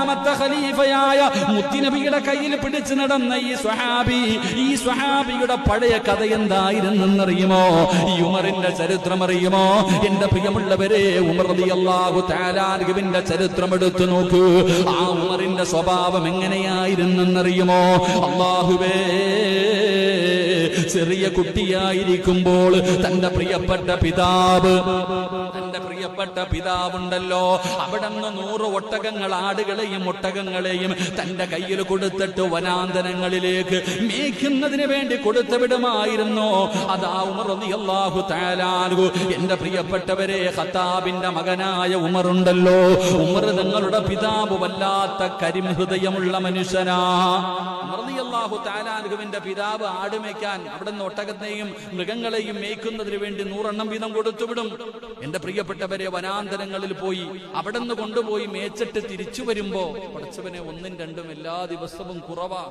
അഞ്ചാമത്തെ ഖലീഫയായ മുത്തിനബിയുടെ കയ്യിൽ പിടിച്ചു നടന്ന ഈ സ്വഹാബി ഈ സ്വഹാബിയുടെ പഴയ കഥ എന്തായിരുന്നെന്നറിയുമോ? ഈ ഉമറിന്റെ ചരിത്രം അറിയുമോ എന്റെ പ്രിയമുള്ളവരെ ഉമർ റളിയല്ലാഹു തആലാർഗുവിന്റെ ചരിത്രം എടുത്തു നോക്കൂ. ആ ഉമറിന്റെ സ്വഭാവം എങ്ങനെയായിരുന്നെന്നറിയുമോ? അള്ളാഹുവേ ചെറിയ കുട്ടിയായിരിക്കുമ്പോൾ തന്റെ പ്രിയപ്പെട്ട പിതാവ് തന്റെ പ്രിയപ്പെട്ട പിതാവുണ്ടല്ലോ. അവിടെ നിന്ന് നൂറ് ഒട്ടകങ്ങൾ ആടുകളെയും ഒട്ടകങ്ങളെയും തന്റെ കയ്യിൽ കൊടുത്തിട്ട് വനാന്തരങ്ങളിലേക്ക് മേയ്ക്കുന്നതിന് വേണ്ടി കൊടുത്തു വിടുമായിരുന്നു. അതാ ഉമർ അള്ളാഹു തആലാഹു എന്റെ പ്രിയപ്പെട്ടവരെ ഖത്താബിന്റെ മകനായ ഉമറുണ്ടല്ലോ. ഉമർ നിങ്ങളുടെ പിതാവ് വല്ലാത്ത കരിം ഹൃദയമുള്ള മനുഷ്യനാ. ഉമർ റളിയല്ലാഹു താലാൻഹുവിന്റെ പിതാവ് ആടുമേക്കാൻ അവിടെ നിന്ന് ഒട്ടകത്തെയും മൃഗങ്ങളെയും മേയ്ക്കുന്നതിന് വേണ്ടി നൂറെണ്ണം വീതം കൊടുത്തുവിടും. എന്റെ പ്രിയപ്പെട്ടവരെ വനാന്തരങ്ങളിൽ പോയി അവിടെ നിന്ന് കൊണ്ടുപോയി മേച്ചിട്ട് തിരിച്ചു വരുമ്പോ പഠിച്ചവനെ ഒന്നും രണ്ടും എല്ലാ ദിവസവും കുറവാ.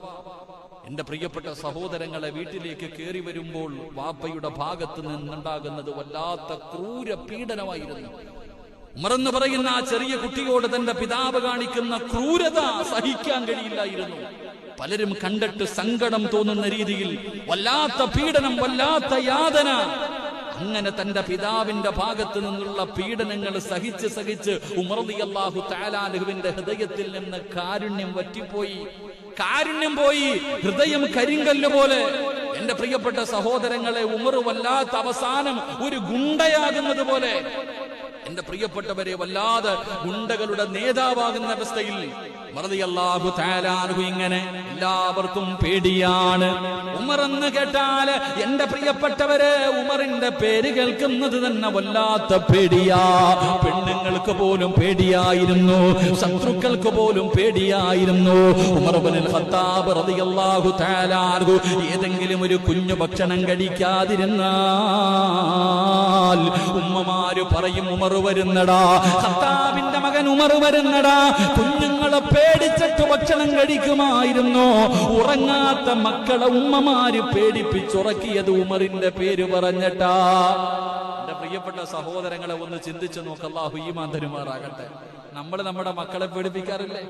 എന്റെ പ്രിയപ്പെട്ട സഹോദരങ്ങളെ വീട്ടിലേക്ക് കയറി വരുമ്പോൾ വാപ്പയുടെ ഭാഗത്ത് നിന്നുണ്ടാകുന്നത് വല്ലാത്ത ക്രൂര പീഡനമായിരുന്നു. ഉമറെന്ന് പറയുന്ന ആ ചെറിയ കുട്ടിയോട് തന്റെ പിതാവ് കാണിക്കുന്ന ക്രൂരത സഹിക്കാൻ കഴിയില്ലായിരുന്നു. പലരും കണ്ടിട്ട് സങ്കടം തോന്നുന്ന രീതിയിൽ വല്ലാത്ത പീഡനം വല്ലാത്ത യാതന. അങ്ങനെ തന്റെ പിതാവിന്റെ ഭാഗത്ത് നിന്നുള്ള പീഡനങ്ങൾ സഹിച്ച് സഹിച്ച് ഉമർദി അള്ളാഹു താലാലുവിന്റെ ഹൃദയത്തിൽ നിന്ന് കാരുണ്യം വറ്റിപ്പോയി. കാരുണ്യം പോയി. ഹൃദയം കരിങ്കല്ല് പോലെ. എന്റെ പ്രിയപ്പെട്ട സഹോദരങ്ങളെ ഉമർ വല്ലാത്ത അവസാനം ഒരു ഗുണ്ടയാകുന്നത് പോലെ. എന്റെ പ്രിയപ്പെട്ടവരെ വല്ലാതെ ഗുണ്ടകളുടെ നേതാവാകുന്ന അവസ്ഥയിൽ ഇങ്ങനെ എല്ലാവർക്കും പേടിയാണ്. ഉമർ എന്ന് കേട്ടാൽ എന്റെ പ്രിയപ്പെട്ടവര് ഉമറിന്റെ പേര് കേൾക്കുന്നത് തന്നെ വല്ലാത്ത പേടിയാ. പെണ്ണുങ്ങൾക്ക് പോലും പേടിയായിരുന്നു. ശത്രുക്കൾക്ക് പോലും പേടിയായിരുന്നു. ഏതെങ്കിലും ഒരു കുഞ്ഞു ഭക്ഷണം കഴിക്കാതിരുന്നാൽ ഉമ്മമാര് പറയും ഉമർ വരുന്നടാ. ഖത്താബിന്റെ മകൻ ഉമർ വരുന്നടാ. കുഞ്ഞുങ്ങളെ പേടിച്ചിട്ട് ഭക്ഷണം കഴിക്കുമായിരുന്നു. ഉറങ്ങാത്ത മക്കളെ ഉമ്മമാര് പേടിപ്പിച്ചുറക്കിയത് ഉമറിന്റെ പേര് പറഞ്ഞട്ടാ. എന്റെ പ്രിയപ്പെട്ട സഹോദരങ്ങളെ ഒന്ന് ചിന്തിച്ചു നോക്കല്ലാഹു ഈമാൻ തരുമാറാകട്ടെ. നമ്മൾ നമ്മുടെ മക്കളെ പേടിപ്പിക്കാറില്ലേ?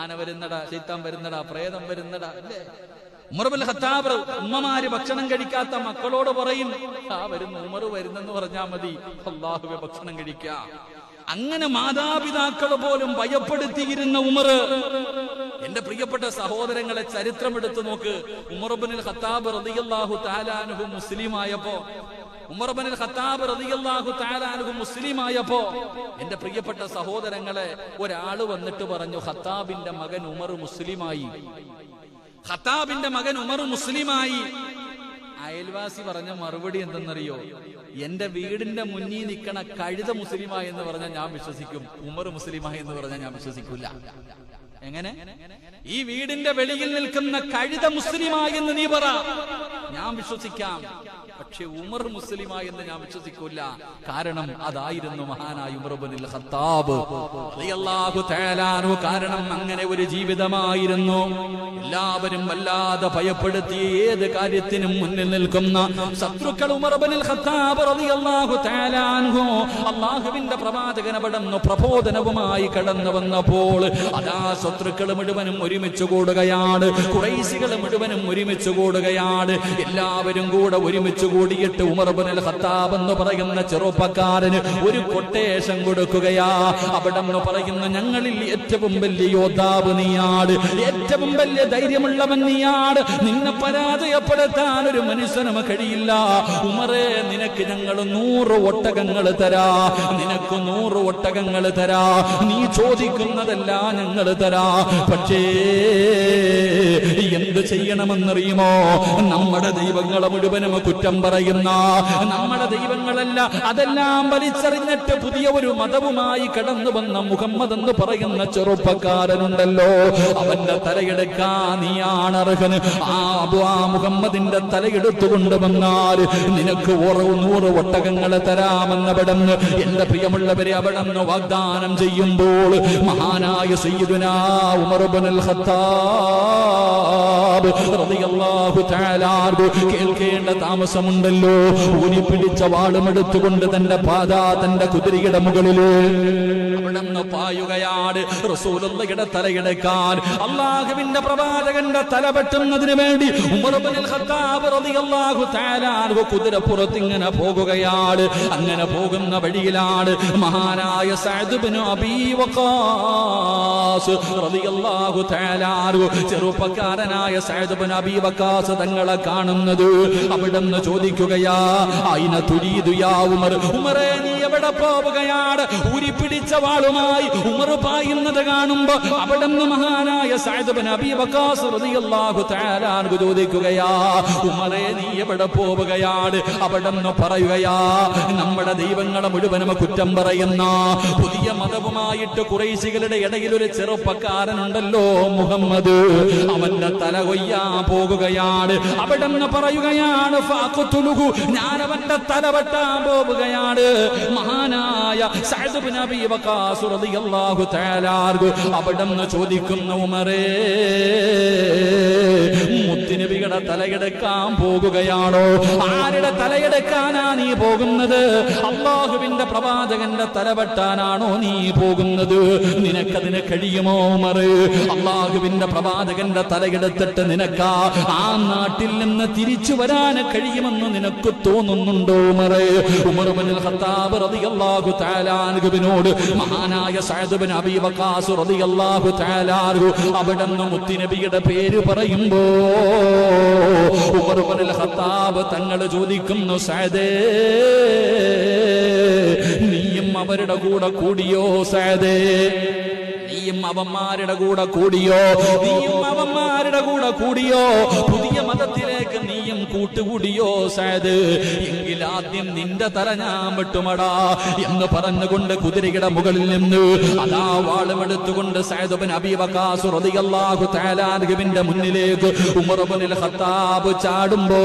ആന വരുന്നടാ ചീത്താൻ വരുന്നടാ പ്രേതം വരുന്നടാ അല്ലേ? ഉമർബുൽ ഖത്താബ് ഉമ്മമാര് ഭക്ഷണം കഴിക്കാത്ത മക്കളോട് പറയും ആ വരുന്ന ഉമർ വരുന്നെന്ന് പറഞ്ഞാ മതി. അള്ളാഹുവെ ഭക്ഷണം കഴിക്കാം. അങ്ങനെ മാതാപിതാക്കൾ പോലും ഭയപ്പെടുത്തിയിരുന്ന ഉമർ. എന്റെ പ്രിയപ്പെട്ട സഹോദരങ്ങളെ ചരിത്രം എടുത്തു നോക്ക്. ഉമർബുൽ ഖത്താബ് റളിയല്ലാഹു തആലാനുഹു മുസ്ലിമായപ്പോ ഉമർബനിൽ ഖത്താബ് റളിയല്ലാഹു തആലാനുഹു മുസ്ലിമായപ്പോ എന്റെ പ്രിയപ്പെട്ട സഹോദരങ്ങളെ ഒരാൾ വന്നിട്ട് പറഞ്ഞു ഖത്താബിന്റെ മകൻ ഉമർ മുസ്ലിമായി. ഖത്താബിന്റെ മകൻ ഉമർ മുസ്ലിമായി. അയൽവാസി പറഞ്ഞ മറുപടി എന്തെന്നറിയോ? എന്റെ വീടിന്റെ മുന്നിൽ നിൽക്കണ കഴുത മുസ്ലിമായി എന്ന് പറഞ്ഞാൽ ഞാൻ വിശ്വസിക്കും. ഉമർ മുസ്ലിമായി എന്ന് പറഞ്ഞാൽ ഞാൻ വിശ്വസിക്കില്ല എങ്ങനെ? ഈ വീടിന്റെ വെളിയിൽ നിൽക്കുന്ന കഴുത മുസ്ലിമായി എന്ന് നീ പറ. ഞാൻ വിശ്വസിക്കാം. പക്ഷെ ഉമർ മുസ്ലിമായി എന്ന് ഞാൻ വിശ്വസിക്കൂല. കാരണം അതായിരുന്നു മഹാനായ ഉമർബുനിൽ ഖത്താബ്. കാരണം അങ്ങനെ ഒരു ജീവിതമായിരുന്നു. എല്ലാവരും വല്ലാതെ ഭയപ്പെടുത്തി ഏത് കാര്യത്തിനും മുന്നിൽ നിൽക്കുന്ന ശത്രുക്കൾ ഉമർബനിൽ ഖത്താബ്. അള്ളാഹുവിന്റെ പ്രവാചകന പടന്നു പ്രബോധനവുമായി കടന്നു വന്നപ്പോൾ അതാ ശത്രുക്കൾ മുഴുവനും ഒരുമിച്ച് കൂടുകയാണ്. കുറൈശികൾ മുഴുവനും ഒരുമിച്ച് കൂടുകയാണ്. എല്ലാവരും കൂടെ ഒരുമിച്ച് കൂടിയിട്ട് ഉമർബുൽ ഖത്താബ് എന്ന് പറയുന്ന ചെറുപ്പക്കാരന് ഒരു കൊട്ടേഷൻ കൊടുക്കുകയാ. അവിടെ എന്ന് പറയുന്ന ഞങ്ങളിൽ ഏറ്റവും വലിയ യോദ്ധാവ് നീയാണ് ഏറ്റവും വലിയ ധൈര്യമുള്ളവൻ നീയാണ് നിന്നെ പരാജയപ്പെടുത്താൻ ഒരു മനുഷ്യനും കഴിയില്ല. ഉമറേ നിനക്ക് ഞങ്ങൾ നൂറ് ഒട്ടകങ്ങൾ തരാ. നിനക്ക് നൂറ് ഒട്ടകങ്ങൾ തരാ. നീ ചോദിക്കുന്നതല്ല ഞങ്ങൾ തരാ. പക്ഷേ എന്ത് ചെയ്യണമെന്നറിയുമോ? നമ്മുടെ ദൈവങ്ങളെ മുഴുവനും കുറ്റം പറയുന്ന നമ്മുടെ ദൈവങ്ങളല്ല. അതെല്ലാം വലിച്ചെറിഞ്ഞിട്ട് പുതിയ ഒരു മതവുമായി കടന്നു വന്ന മുഹമ്മദ് എന്ന് പറയുന്ന ചെറുപ്പക്കാരനുണ്ടല്ലോ. അവന്റെ തലയെടുക്കാ നീയാണ് അർഹന്. ആ മുഹമ്മദിന്റെ തലയെടുത്തു കൊണ്ടുവന്നാൽ നിനക്ക് ഓറോ നൂറ് ഒട്ടകങ്ങളെ തരാമെന്നവിടന്ന് എന്റെ പ്രിയമുള്ളവരെ അവിടന്ന് വാഗ്ദാനം ചെയ്യുമ്പോൾ മഹാനായ സയ്യിദുനാ ഉമർ ഇബ്നുൽ ഖത്താബ് റളിയല്ലാഹു തആല കേൾക്കേണ്ട കേൾക്കേണ്ട താമസമുണ്ടല്ലോ ഊരി പിടിച്ച വാളുമെടുത്തുകൊണ്ട് തന്റെ പാത തന്റെ കുതിരയുടെ മുകളിൽ. പായുകയാണ് അള്ളാഹുവിന്റെ പ്രവാചകന്റെ തല പെട്ടുന്നതിന് വേണ്ടി കുതിരപ്പുറത്ത് ഇങ്ങനെ പോകുകയാണ് അങ്ങനെ പോകുന്ന വഴിയിലാണ് മഹാനായ സഅദ് ഇബ്നു അബീ റളിയല്ലാഹു തആല ചെറുപ്പക്കാരനായ സഅദ് ഇബ്നു അബീ തങ്ങളെ കാണുന്നത്. അവിടുന്ന് ചോദിക്കുകയാ ഉമറേ നീ എവിടെ പോവുകയാണ്? ഊരി വാളുമായി ഉമർ പായുന്നത് കാണുമ്പോ മഹാനായ വഖാസ് റളിയല്ലാഹു തആല അൻഹു ചോദിക്കുകയാ ഉമറേ നീ എവിടെ പോവുകയാണ്? അവിടുന്ന് പറയുകയാ നമ്മുടെ ദൈവങ്ങളെ മുഴുവനും കുറ്റം പറയുന്ന. പുതിയ മതവുമായിട്ട് കുറേശികളുടെ ഇടയിൽ ഒരു ചെറുപ്പക്കാരനുണ്ടല്ലോ മുഹമ്മദ്. അവന്റെ തല കൊയ്യാ പോകുകയാണ് അവിടെ നിന്ന് പറയുകയാണ് ഫാഖുതുലുഹു ഞാൻ അവന്റെ തല വെട്ടാൻ പോവുകയാണ് മഹാനായ അവിടുന്ന് ചോദിക്കുന്ന ഉമറേ മുത്തുനബിയുടെ തലയെടുക്കാൻ പോകുകയാണോ? ആരുടെ തലയെടുക്കാനാ നീ പോകുന്നത്? അള്ളാഹുവിന്റെ പ്രവാചകന്റെ തലവെട്ടാനാണോ നീ പോകുന്നത്? നിനക്കതിന് കഴിയുമോ ഉമറ്? അള്ളാഹുവിന്റെ പ്രവാചകന്റെ തലയെടുത്തിട്ട് നിനക്കാ ആ നാട്ടിൽ നിന്ന് തിരിച്ചു വരാൻ കഴിയുമെന്ന് നിനക്ക് തോന്നുന്നുണ്ടോ ഉമറ്? ഉമർ ഖത്താബ് റളിയല്ലാഹു തആല അൻഹുവിനോട് മഹാനായ അബീ വഖാസ് റളിയല്ലാഹു തആല അൻഹു അവിടുന്ന് മുത്തുനബിയുടെ പേര് പറയുമ്പോ ഉമർ ഇബ്നുൽ ഖത്താബ് തങ്ങൾ ചോദിക്കുന്നു നീയും അവരുടെ കൂടെ കൂടിയോ സഅദേ? നീയും അവന്മാരുടെ കൂടെ കൂടിയോ? നീയും അവന്മാരുടെ കൂടെ കൂടിയോ? പുതിയ മതത്തിലേക്ക് നീയും കൂട്ടുകൂടിയോ സായത് എങ്കിൽ ആദ്യം നിന്റെ തല ഞാൻ വെട്ടുമടാ എന്ന് പറഞ്ഞുകൊണ്ട് കുതിരയുടെ മുകളിൽ നിന്ന് അതാ വാളുമെടുത്തുകൊണ്ട് സൈദബൻ അബീബക്കാസു റളിയല്ലാഹു തആല മുന്നിലേക്ക് ഉമർ ഇബ്നുൽ ഖത്താബ് ചാടുമ്പോ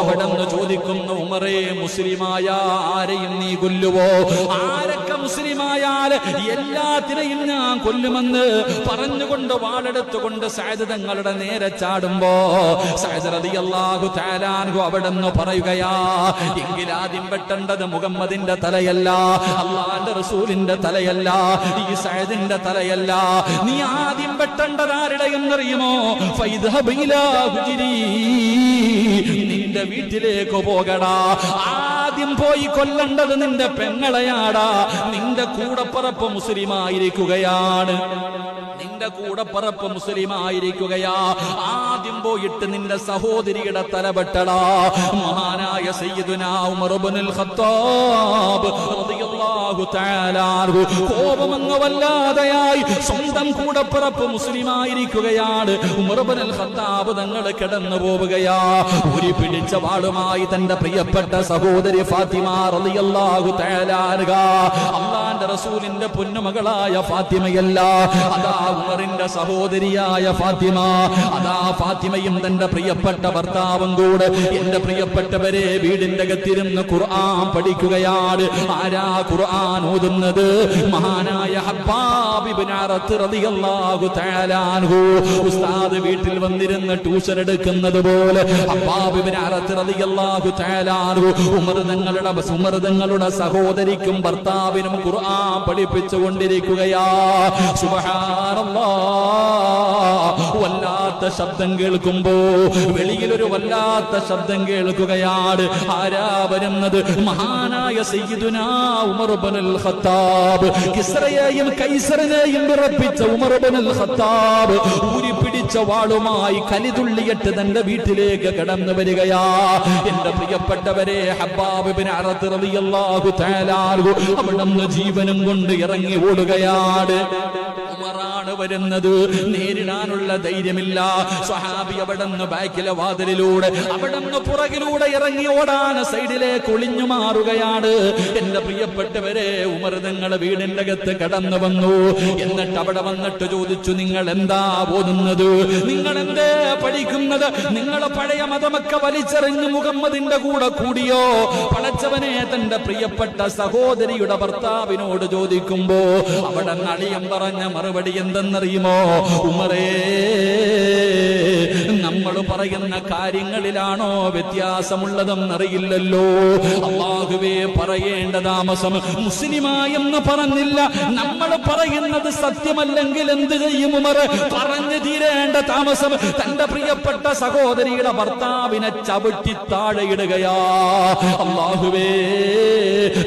അവിടെന്ന് ചോദിക്കുന്നു ഉമറേ മുസ്ലിമായ ആരെയും നീ കൊല്ലുവോ? ആരൊക്കെ മുസ്ലിമായാൽ എല്ലാത്തിനെയും ഞാൻ കൊല്ലുമെന്ന് പറഞ്ഞുകൊണ്ട് വാളെടുത്തുകൊണ്ട് സൈദ് തങ്ങളുടെ നേരെ ചാടുമ്പോ സൈദ് റളിയല്ലാഹു തആല നിന്ന് പറയുകയാ എങ്കിൽ ആദ്യം വെട്ടേണ്ടത് മുഹമ്മദിന്റെ തലയല്ല അള്ളാന്റെ റസൂലിന്റെ തലയല്ല ഈ സൈദിന്റെ തലയല്ല. നീ ആദ്യം വെട്ടേണ്ടത് ആരുടെ എന്നറിയുമോ ഫൈദ്ഹബ് ഇലാ ഹുജ്രി. നിന്റെ വീട്ടിലേക്ക് പോകടാ. ആദ്യം പോയി കൊല്ലേണ്ടത് നിന്റെ പെങ്ങളെയാടാ. നിന്റെ കൂടപ്പറപ്പ് മുസ്ലിമായിരിക്കുകയാണ്. നിന്റെ കൂടപ്പറപ്പ് മുസ്ലിമായിരിക്കുകയാ. ആദ്യം പോയിട്ട് നിന്റെ സഹോദരിയുടെ തലപെട്ടടാ മഹാനായ സയ്യിദുനാ ഉമർ ഖത്താബ് കോപമങ്ങ് വല്ലാതെയായി സ്വന്തം കൂടപ്പിറപ്പ് മുസ്ലിമായിരിക്കുകയാണ്. ഉമർ ഇബ്നുൽ ഖത്താബ് തങ്ങൾ കിടന്നു പോവുകയാ. ഒരു പിടിച്ച വാളുമായി തന്റെ പ്രിയപ്പെട്ട സഹോദരി ഫാത്തിമ റളിയല്ലാഹു തആല അൻഹ. അള്ളാന്റെ റസൂലിന്റെ പൊന്നുമകളായ ഫാത്തിമയല്ല. അതാ ഉമറിന്റെ സഹോദരിയായ ഫാത്തിമ. അതാ ഫാത്തിമയും തന്റെ പ്രിയപ്പെട്ട ഭർത്താവും കൂടെ എന്റെ പ്രിയപ്പെട്ടവരെ വീടിന്റെ അകത്തിരുന്ന് ഖുർആൻ പഠിക്കുകയാണ്. ആരാ ഖുർആൻ ഓതുന്നത് മഹാനായ ഉസ്താദ് വീട്ടിൽ വന്നിരുന്ന് ട്യൂഷൻ എടുക്കുന്നത് പോലെ ഹബ്ബാബ് ഇബ്നു അറത്ത് റളിയല്ലാഹു തആല ഉമർ തങ്ങളുടെ ഉമർ തങ്ങളുടെ സഹോദരിക്കും ഭർത്താവിനും ഖുർആൻ പഠിപ്പിച്ചു കൊണ്ടിരിക്കുകയാ സുബ്ഹാനല്ലാഹ് വല്ലാത്ത ശബ്ദം കേൾക്കുമ്പോ വെളിയിൽ ഒരു വല്ലാത്ത ശബ്ദം കേൾക്കുകയാണ്. ആരാ വരുന്നത്? മഹാനായ സയ്യിദുനാ ഖത്താബ്. ഖത്താബ് പിടിച്ച വാളുമായി കലിതുള്ളിയിട്ട് തന്റെ വീട്ടിലേക്ക് കടന്നു വരികയാ. എന്റെ പ്രിയപ്പെട്ടവരെ ഹബ്ബാബ് ഇബ്നു അറത്ത് റളിയല്ലാഹു തആല ജീവനും കൊണ്ട് ഇറങ്ങി ഓടുകയാണ്. വരുന്നത്. നേരിടാനുള്ള ധൈര്യമില്ല. സ്വഹാബി അവിടുന്ന് ബാക്കിലെ വാതിലിലൂടെ അവിടുന്ന് പുറകിലൂടെ ഇറങ്ങി ഓടാൻ സൈഡിലേക്ക് ഒളിഞ്ഞു മാറുകയാണ്. എന്റെ പ്രിയപ്പെട്ടവരെ ഉമർ നിങ്ങളെ വീടിന്റെ അകത്ത് കടന്നു വന്നു. എന്നിട്ട് അവിടെ വന്നിട്ട് ചോദിച്ചു നിങ്ങൾ എന്താ പോകുന്നത് നിങ്ങൾ എന്തേ പഠിക്കുന്നത്? നിങ്ങൾ പഴയ മതമൊക്കെ വലിച്ചെറിഞ്ഞ് മുഹമ്മദിന്റെ കൂടെ കൂടിയോ? പടച്ചവനെ തന്റെ പ്രിയപ്പെട്ട സഹോദരിയുടെ ഭർത്താവിനോട് ചോദിക്കുമ്പോ അവിടെ നളിയം പറഞ്ഞ മറുപടി എന്തെന്ന് പറഞ്ഞതെന്നറിയുമോ ഉമറേ. നമ്മൾ പറയുന്ന കാര്യങ്ങളിലാണോ വ്യത്യാസമുള്ളതെന്നറിയില്ലല്ലോ. അള്ളാഹുവേ പറയേണ്ട താമസം മുസ്ലിമായെന്ന് പറഞ്ഞില്ല. നമ്മൾ പറയുന്നത് സത്യമല്ലെങ്കിൽ എന്ത് ചെയ്യും ഉമർ? പറഞ്ഞു തീരേണ്ട താമസം തന്റെ പ്രിയപ്പെട്ട സഹോദരിയുടെ ഭർത്താവിനെ ചവിട്ടി താഴെയിടുകയാ അള്ളാഹുവേ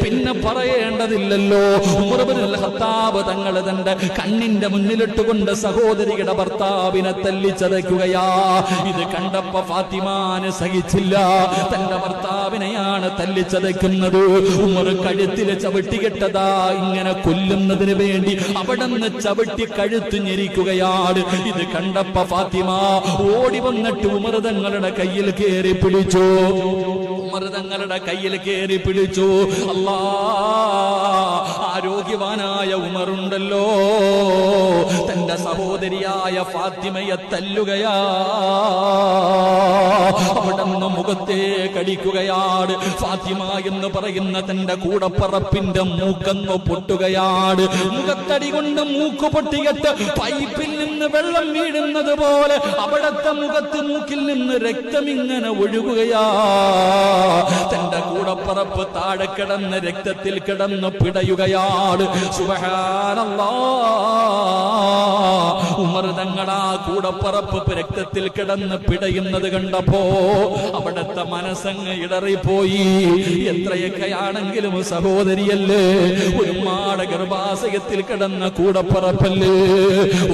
പിന്നെ പറയേണ്ടതില്ലല്ലോ. ഉമർ ഇബ്നുൽ ഖത്താബ് തങ്ങൾ തന്റെ കണ്ണിന്റെ മുന്നിലിട്ടുകൊണ്ട് സഹോദരിയുടെ ഭർത്താവിനെ തല്ലിച്ചതയ്ക്കുകയാ. ഇത് കണ്ടപ്പോ ഫാത്തിമാന് സഹിച്ചില്ല. തന്റെ ഭർത്താവിനെയാണ് തല്ലിച്ചതയ്ക്കുന്നത് ഉമർ കഴുത്തിലെ ചവിട്ടികെട്ടതാ ഇങ്ങനെ കൊല്ലുന്നതിന് വേണ്ടി അവിടെ നിന്ന് ചവിട്ടി കഴുത്ത് ഞെരിക്കുകയാണ് ഇത് കണ്ടപ്പ ഫാത്തിമ ഓടി വന്നിട്ട് ഉമർ തങ്ങളുടെ കയ്യിൽ കയറി പിടിച്ചു. ഉമർ തങ്ങളുടെ കയ്യിൽ കയറി പിടിച്ചു. അല്ലാ ആരോഗ്യവാനായ ഉമറുണ്ടല്ലോ. തന്റെ സഹോദരിയായ ഫാത്തിമയെ തല്ലുകയാ. അവിടെ നിന്ന് മുഖത്തെ കടിക്കുകയാണ്. ഫാത്തിമ എന്ന് പറയുന്ന തന്റെ കൂടപ്പറപ്പിന്റെ മൂക്കങ്ങ് പൊട്ടുകയാണ്. മുഖത്തടി കൊണ്ട് മൂക്ക് പൊട്ടിയിട്ട് പൈപ്പിൽ നിന്ന് വെള്ളം വീഴുന്നത് പോലെ അവിടത്തെ മുഖത്ത് മൂക്കിൽ നിന്ന് രക്തം ഇങ്ങനെ ഒഴുകുകയാ. തന്റെ കൂടപ്പറപ്പ് താഴെ കിടന്ന് രക്തത്തിൽ കിടന്ന് പിടയുകയാണ് സുബഹാനല്ലാ ഉമർ തങ്ങളാ കൂടപ്പറപ്പ് രക്തത്തിൽ കിടന്ന് പിടയുന്നത് കണ്ടപ്പോ അവിടത്തെ മനസ്സങ്ങ് ഇടറിപ്പോയി. എത്രയൊക്കെയാണെങ്കിലും സഹോദരിയല്ലേ ഒരു മാട ഗർഭാശയത്തിൽ കിടന്ന കൂടപ്പറപ്പല്ലേ?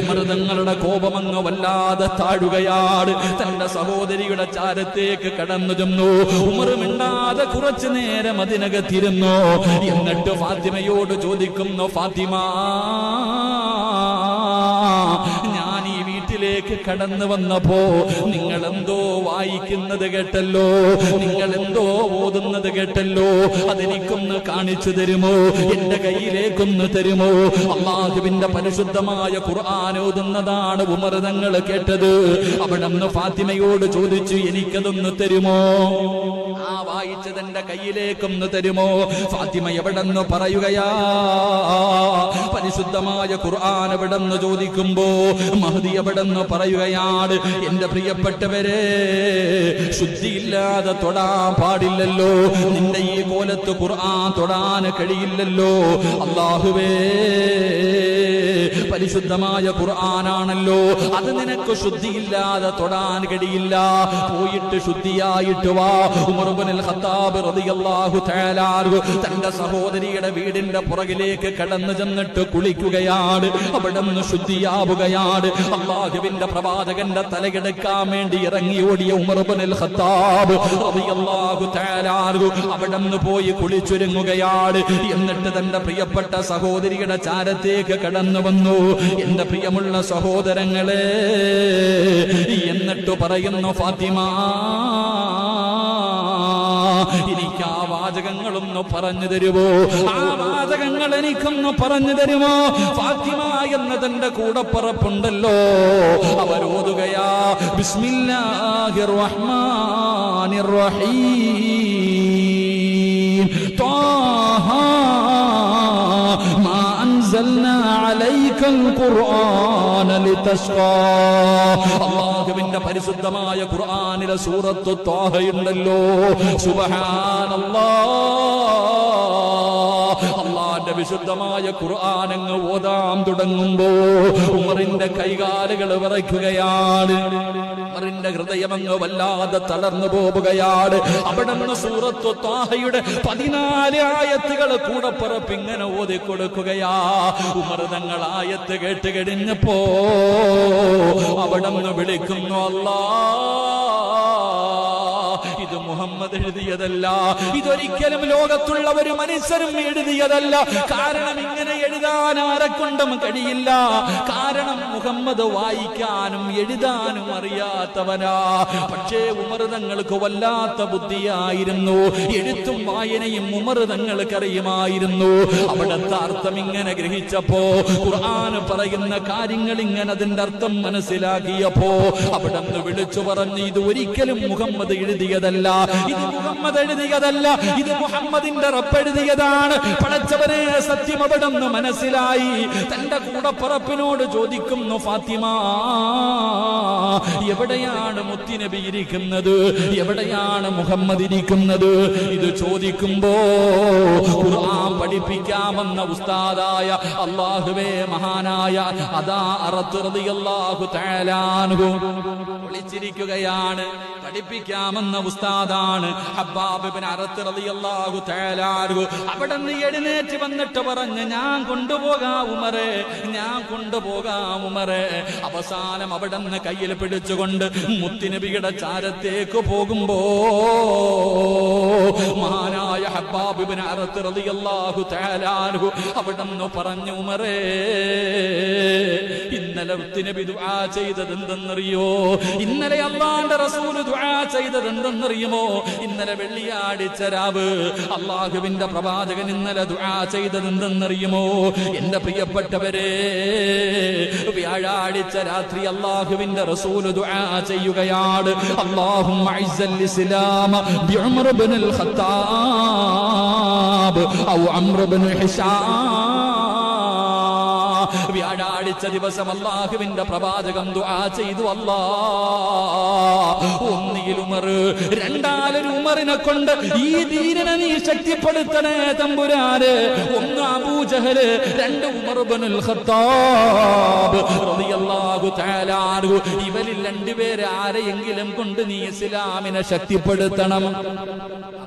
ഉമർ തങ്ങളുടെ കോപമങ്ങ് വല്ലാതെ താഴുകയാണ് തന്റെ സഹോദരിയുടെ ചാരത്തേക്ക് കടന്നു ചെന്നു. ഉമർ മിണ്ടാതെ കുറച്ചു നേരം അതിനകത്തിരുന്നു. എന്നിട്ട് ഫാത്തിമയോട് ചോദിക്കുന്നു ഫാത്തിമ ഞാൻ ഈ വീട്ടിലേക്ക് കടന്നു വന്നപ്പോ നിങ്ങൾ എന്തോ വായിക്കുന്നത് കേട്ടല്ലോ നിങ്ങൾ എന്തോ ഓതുന്നത് കേട്ടല്ലോ അതെനിക്കൊന്ന് കാണിച്ചു തരുമോ എന്റെ കയ്യിലേക്കൊന്ന് തരുമോ? അള്ളാഹുവിന്റെ പരിശുദ്ധമായ ഖുർആൻ ഓതുന്നതാണ് ഉമർ തങ്ങൾ കേട്ടത്. അവിടെ ഫാത്തിമയോട് ചോദിച്ചു എനിക്കതൊന്ന് തരുമോ? ആ വായിച്ചത് എന്റെ കയ്യിലേക്കൊന്ന് തരുമോ? ഫാത്തിമ എവിടെന്ന് പറയുകയാ? പരിശുദ്ധമായ ഖുർആൻ എവിടെന്ന് ചോദിക്കുമ്പോ മഹദി എവിടെന്ന് പറയുകയാണ്? എന്റെ പ്രിയപ്പെട്ടവരെ ശുദ്ധിയില്ലാതെ തൊടാൻ പാടില്ലല്ലോ. നിന്റെ ഈ കോലത്ത് ഖുർആൻ തൊടാൻ കഴിയില്ലല്ലോ. അള്ളാഹുവേ പരിശുദ്ധമായ ഖുർആനാണല്ലോ. അത് നിനക്ക് ശുദ്ധിയില്ലാതെ തൊടാൻ കഴിയില്ല. പോയിട്ട് ശുദ്ധിയായിട്ട് വാ. ഉമർബുൽ ഖത്താബ് റളിയല്ലാഹു തആല തന്റെ സഹോദരിയുടെ വീടിന്റെ പുറകിലേക്ക് കടന്നു ചെന്നിട്ട് കുളിക്കുകയാണ്. അവിടെ നിന്ന് ശുദ്ധിയാവുകയാണ്. അള്ളാഹുവിന്റെ പ്രവാചകന്റെ തലയെടുക്കാൻ വേണ്ടി ഇറങ്ങി ഓടിയ ഉമർബുൽ ഖത്താബ് റളിയല്ലാഹു തആല അൻഹു അവിടെ നിന്ന് പോയി കുളിച്ചൊരുങ്ങുകയാണ്. എന്നിട്ട് തന്റെ പ്രിയപ്പെട്ട സഹോദരിയുടെ ചാരത്തേക്ക് കടന്നു വന്നു. എന്റെ പ്രിയമുള്ള സഹോദരങ്ങളെ എന്നിട്ട് പറയുന്നു ഫാത്തിമ എനിക്ക് ആ വാചകങ്ങളൊന്ന് പറഞ്ഞു തരുമോ? ആ വാചകങ്ങൾ എനിക്കൊന്ന് പറഞ്ഞു തരുമോ? ഫാത്തിമ എന്നതിന്റെ കൂടപ്പറപ്പുണ്ടല്ലോ. അവരോതുകയാ. ബിസ്മില്ലാഹിർ റഹ്മാനിർ റഹീം. അള്ളാഹുവിന്റെ പരിശുദ്ധമായ ഖുർആനിലെ സൂറത്ത് താഹയുണ്ടല്ലോ. സുബഹാനല്ലാ. വിശുദ്ധമായ ഖുർആാനങ്ങ് ഓതാൻ തുടങ്ങുമ്പോ ഉമറിന്റെ കൈകാലുകൾ വിറയ്ക്കുകയാണ്. ഉമറിന്റെ ഹൃദയമങ്ങ് വല്ലാതെ തളർന്നു പോവുകയാണ്. അവിടെ നിന്ന് സൂറത്തു താഹയുടെ പതിനാല് ആയത്തുകൾ കൂടപ്പുറപ്പ് ഇങ്ങനെ ഓതി കൊടുക്കുകയാ. ഉമർ തങ്ങൾ ആയത്ത് കേട്ട് കഴിഞ്ഞപ്പോ അവിടെ നിന്ന് വിളിക്കുന്നു അല്ലാ മുഹമ്മദ് എഴുതിയതല്ല. ഇതൊരിക്കലും ലോകത്തുള്ള ഒരു മനുഷ്യരും എഴുതിയതല്ല. കാരണം ഇങ്ങനെ എഴുതാൻ ആരെക്കൊണ്ടും കഴിയില്ല. കാരണം മുഹമ്മദ് വായിക്കാനും എഴുതാനും അറിയാത്തവനാ. പക്ഷേ ഉമർ തങ്ങൾക്ക് വല്ലാത്ത ബുദ്ധിയായിരുന്നു. എഴുത്തും വായനയും ഉമർ തങ്ങൾക്ക് അറിയുമായിരുന്നു അവിടത്തെ അർത്ഥം ഇങ്ങനെ ഗ്രഹിച്ചപ്പോ ഖുർആൻ പറയുന്ന കാര്യങ്ങൾ ഇങ്ങനെ അതിന്റെ അർത്ഥം മനസ്സിലാക്കിയപ്പോ അവിടെ നിന്ന് വിളിച്ചു പറഞ്ഞു ഇത് ഒരിക്കലും മുഹമ്മദ് എഴുതിയതല്ല. ഇത് മുഹമ്മദ് എഴുതിയതല്ല ഇത് മുഹമ്മദിന്റെ റബ്ബ് എഴുതിയതാണ്. പടച്ചവനെ സത്യം അവിടെ മനസ്സിലായി. തന്റെ കൂടപ്പറപ്പിനോട് ചോദിക്കുന്നു ഫാത്തിമ എവിടെയാണ് മുത്തിനബി ഇരിക്കുന്നത്? എവിടെയാണ് മുഹമ്മദ് ഇരിക്കുന്നത്? ഇത് ചോദിക്കുമ്പോ ഖുർആൻ പഠിപ്പിക്കാമെന്ന ഉസ്താദായ അള്ളാഹുവേ മഹാനായ അതാ അറത്ത് റളിയല്ലാഹു തആല വിളിച്ചിരിക്കുകയാണ്. പഠിപ്പിക്കാമെന്ന ഉസ്താദാണ് അൻഹു. അവിടെ നിന്ന് എഴുന്നേറ്റ് വന്നിട്ട് പറഞ്ഞ് ഞാൻ കൊണ്ടുപോകാം ഞാൻ കൊണ്ടുപോകാം അവസാനം അവിടെ നിന്ന് കയ്യിൽ പിടിച്ചുകൊണ്ട് മുത്തിനബിയുടെ ചാരത്തേക്ക് പോകുമ്പോ മഹാനായ ഹബ്ബാബ് ഇബ്നു അറത്ത് റളിയല്ലാഹു തആല അൻഹു അവിടെ നിന്ന് പറഞ്ഞു ഉമറേ ഇന്നലെ മുത്തിനബി ദുആ ചെയ്തത് ഇന്നലെ അള്ളാന്റെ റസൂൽ ദുആ ചെയ്തത് എന്തെന്നറിയുമോ ഇന്നലെ വെള്ളിയാഴ്ച രാവ് അള്ളാഹുവിന്റെ പ്രവാചകൻ ഇന്നലെ ദുആ ചെയ്തത് എന്റെ പ്രിയപ്പെട്ടവരെ വ്യാഴാഴ്ച രാത്രി അള്ളാഹുവിന്റെ റസൂൽ ദുആ ചെയ്യുകയാണ്. അള്ളാഹു ബിഉമർ ഇബ്നുൽ ഖത്താബ് ഔ അംർ ഹിഷാം വ്യാഴാഴ്ച ദിവസം അള്ളാഹുവിന്റെ പ്രവാചകം ദുആ ചെയ്തു അല്ലാ. ഒന്നിയിൽ ഉമർ രണ്ടാലൊരു ഉമറിനെ കൊണ്ട് ഈ ദീനനെ നീ ശക്തിപ്പെടുത്തണേ തമ്പുരാന്. ഒന്ന് അബൂജഹൽ രണ്ട് ഉമർ ഇബ്നുൽ ഖത്താബ് റളിയല്ലാഹു തആല ഇവരിൽ രണ്ടുപേരെ ആരെയെങ്കിലും കൊണ്ട് നീ ഇസ്ലാമിനെ ശക്തിപ്പെടുത്തണം.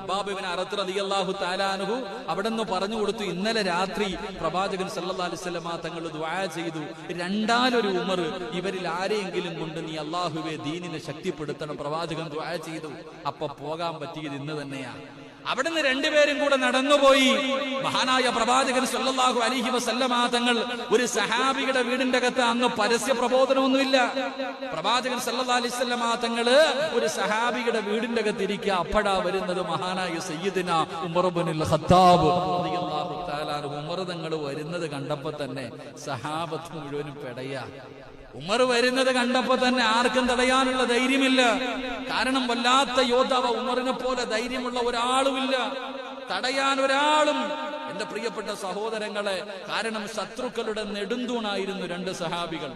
അബ്ബാബിബിന് അറത്ത് റളിയല്ലാഹു താലാനുഹു അവിടെ നിന്ന് പറഞ്ഞു കൊടുത്തു. ഇന്നലെ രാത്രി പ്രവാചകൻ വസല്ലമ തങ്ങൾ ദുആ ചെയ്തു. രണ്ടാലൊരു ഉമർ ഇവരിൽ ആരെയെങ്കിലും കൊണ്ട് നീ അള്ളാഹുവെ ദീനിനെ ശക്തിപ്പെടുത്തണം. പ്രവാചകൻ ദുആ ചെയ്തു. അപ്പൊ പോകാൻ പറ്റിയത് ഇന്ന് തന്നെയാണ് അവിടുന്ന് രണ്ടുപേരും കൂടെ നടന്നുപോയി. മഹാനായ പ്രവാചകൻ സല്ലല്ലാഹു അലൈഹി വസല്ലമ തങ്ങൾ ഒരു സഹാബിയുടെ വീടിന്റെ അകത്ത് അന്ന് പരസ്യ പ്രബോധനമൊന്നുമില്ല. പ്രവാചകൻ സല്ലല്ലാഹു അലൈഹി വസല്ലമ തങ്ങൾ ഒരു സഹാബിയുടെ വീടിന്റെ അകത്ത് ഇരിക്കുക. അപ്പഴാ വരുന്നത് മഹാനായ സയ്യിദിന ഉമർ ഇബ്നുൽ ഖത്താബ് ഉമർ തങ്ങൾ വരുന്നത് കണ്ടപ്പോ തന്നെ സഹാബത്ത് മുഴുവനും പെടയാ. ഉമർ വരുന്നത് കണ്ടപ്പോ തന്നെ ആർക്കും തടയാനുള്ള ധൈര്യമില്ല. കാരണം വല്ലാത്ത യോദ്ധാവ് ഉമറിനെ പോലെ ധൈര്യമുള്ള ഒരാളുമില്ല. തടയാൻ ഒരാളും എന്റെ പ്രിയപ്പെട്ട സഹോദരങ്ങളെ കാരണം ശത്രുക്കളുടെ നെടുന്തൂണായിരുന്നു രണ്ട് സഹാബികൾ.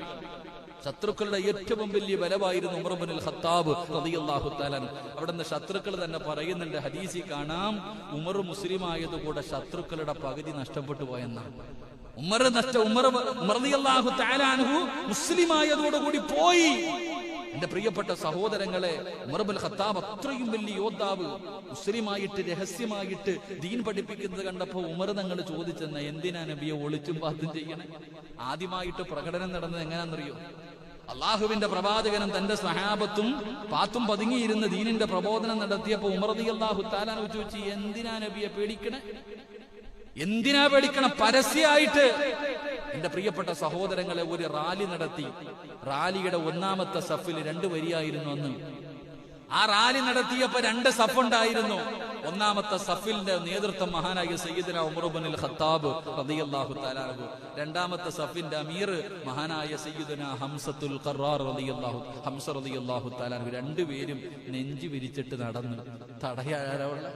ശത്രുക്കളുടെ ഏറ്റവും വലിയ ബലമായിരുന്നു ഉമർബുൽ ഖത്താബ് റളിയല്ലാഹു തആല അവിടുന്ന് ശത്രുക്കൾ തന്നെ പറയുന്നുണ്ട് ഹദീസി കാണാം ഉമർ മുസ്ലിമായതുകൂടെ ശത്രുക്കളുടെ പകുതി നഷ്ടപ്പെട്ടു പോയെന്നാണ്. ഉമർ നഷ്ട ഉമർ മൃതിയല്ലാഹു താലാനുഹു തആല അൻഹു മുസ്ലിം ആയതോടുകൂടി പോയി. എന്റെ പ്രിയപ്പെട്ട സഹോദരങ്ങളെ ഉമർബുൽ ഖത്താബ് അത്രയും വലിയ യോദ്ധാവ് മുസ്ലിമായിട്ട് രഹസ്യമായിട്ട് ദീൻ പഠിപ്പിക്കുന്നത് കണ്ടപ്പോ ഉമർ തങ്ങൾ ചോദിച്ചെന്ന എന്തിനാ നബിയെ ഒളിച്ചും പാത്തും ചെയ്യണേ? ആദ്യമായിട്ട് പ്രകടനം നടന്നത് എങ്ങനെയാണെന്നറിയോ അള്ളാഹുവിന്റെ പ്രവാചകനും തന്റെ സഹാബത്തും പാത്തും പതുങ്ങിയിരുന്ന് ദീനിന്റെ പ്രബോധനം നടത്തിയപ്പോ ഉമർ അള്ളാഹു താലാൻ ചോദിച്ചു എന്തിനാ നബിയെ പേടിക്കണേ? എന്തിനാ പേടിക്കണം? പരസ്യമായിട്ട്. എന്റെ പ്രിയപ്പെട്ട സഹോദരങ്ങളെ ഒരു റാലി നടത്തി. റാലിയുടെ ഒന്നാമത്തെ സഫിൽ രണ്ട് വരിയായിരുന്നു അന്ന്. ആ റാലി നടത്തിയപ്പോ രണ്ട് സഫ് ഉണ്ടായിരുന്നു. ഒന്നാമത്തെ സഫിലിന്റെ നേതൃത്വം മഹാനായ സയ്യിദന ഉമറുബനിൽ ഖത്താബ് റളിയല്ലാഹു തആല രണ്ടാമത്തെ സഫിന്റെ അമീർ മഹാനായ സയ്യിദന ഹംസത്തുൽ ഖറാർ റളിയല്ലാഹു ഹംസ റളിയല്ലാഹു തആല രണ്ടുപേരും നെഞ്ചു വിരിച്ചിട്ട് നടന്നു തടയാരാവുള്ള